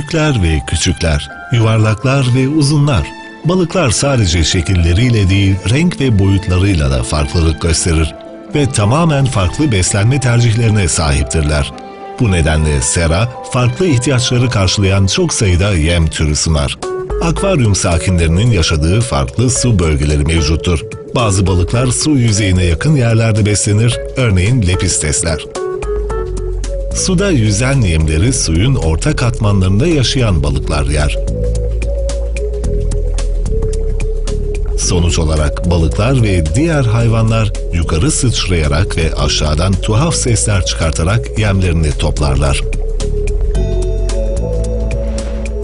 büyükler ve küçükler, yuvarlaklar ve uzunlar. Balıklar sadece şekilleriyle değil, renk ve boyutlarıyla da farklılık gösterir ve tamamen farklı beslenme tercihlerine sahiptirler. Bu nedenle sera, farklı ihtiyaçları karşılayan çok sayıda yem türü sunar. Akvaryum sakinlerinin yaşadığı farklı su bölgeleri mevcuttur. Bazı balıklar su yüzeyine yakın yerlerde beslenir, örneğin lepistesler. Suda yüzen yemleri suyun orta katmanlarında yaşayan balıklar yer. Sonuç olarak balıklar ve diğer hayvanlar yukarı sıçrayarak ve aşağıdan tuhaf sesler çıkartarak yemlerini toplarlar.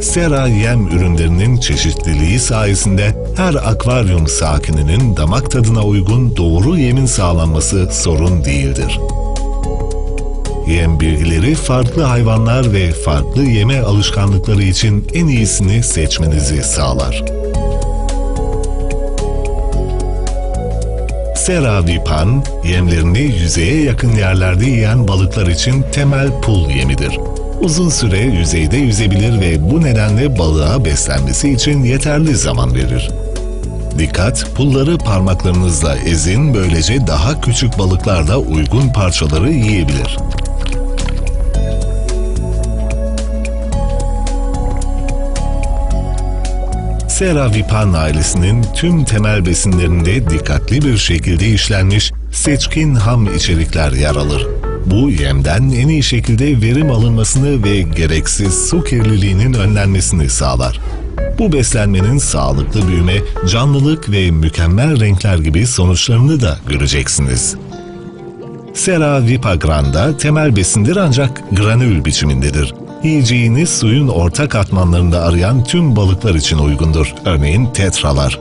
Sera yem ürünlerinin çeşitliliği sayesinde her akvaryum sakininin damak tadına uygun doğru yemin sağlanması sorun değildir. Yem bilgileri farklı hayvanlar ve farklı yeme alışkanlıkları için en iyisini seçmenizi sağlar. Sera Vipan, yemlerini yüzeye yakın yerlerde yiyen balıklar için temel pul yemidir. Uzun süre yüzeyde yüzebilir ve bu nedenle balığa beslenmesi için yeterli zaman verir. Dikkat, pulları parmaklarınızla ezin, böylece daha küçük balıklar da uygun parçaları yiyebilir. Sera Vipan ailesinin tüm temel besinlerinde dikkatli bir şekilde işlenmiş seçkin ham içerikler yer alır. Bu yemden en iyi şekilde verim alınmasını ve gereksiz su kirliliğinin önlenmesini sağlar. Bu beslenmenin sağlıklı büyüme, canlılık ve mükemmel renkler gibi sonuçlarını da göreceksiniz. Sera Vipagranda temel besindir ancak granül biçimindedir. Yiyeceğini suyun orta katmanlarında arayan tüm balıklar için uygundur. Örneğin tetralar.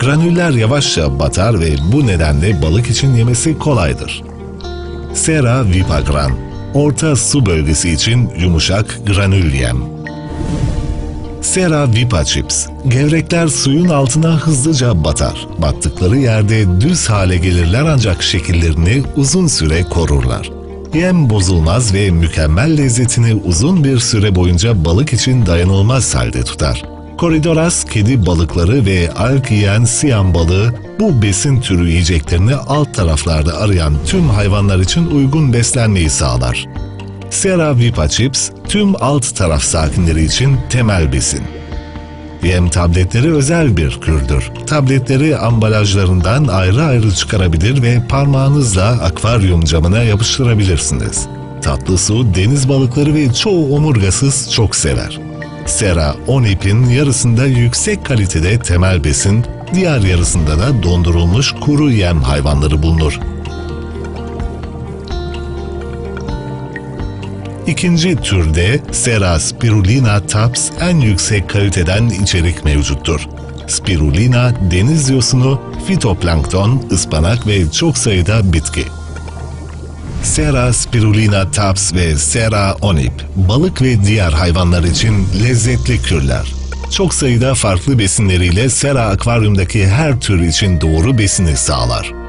Granüller yavaşça batar ve bu nedenle balık için yemesi kolaydır. Sera Vipagran, orta su bölgesi için yumuşak granül yem. Sera Vipa Chips, gevrekler suyun altına hızlıca batar. Battıkları yerde düz hale gelirler ancak şekillerini uzun süre korurlar. Yem bozulmaz ve mükemmel lezzetini uzun bir süre boyunca balık için dayanılmaz halde tutar. Koridoras kedi balıkları ve alk yiyen siyam balığı bu besin türü yiyeceklerini alt taraflarda arayan tüm hayvanlar için uygun beslenmeyi sağlar. Sera Vipa Chips tüm alt taraf sakinleri için temel besin. Yem tabletleri özel bir kürdür. Tabletleri ambalajlarından ayrı ayrı çıkarabilir ve parmağınızla akvaryum camına yapıştırabilirsiniz. Tatlı su deniz balıkları ve çoğu omurgasız çok sever. Sera Onip'in yarısında yüksek kalitede temel besin, diğer yarısında da dondurulmuş kuru yem hayvanları bulunur. İkinci türde Sera spirulina taps en yüksek kaliteden içerik mevcuttur. Spirulina, deniz yosunu, fitoplankton, ıspanak ve çok sayıda bitki. Sera spirulina taps ve Sera onip, balık ve diğer hayvanlar için lezzetli kürler. Çok sayıda farklı besinleriyle Sera akvaryumdaki her tür için doğru besini sağlar.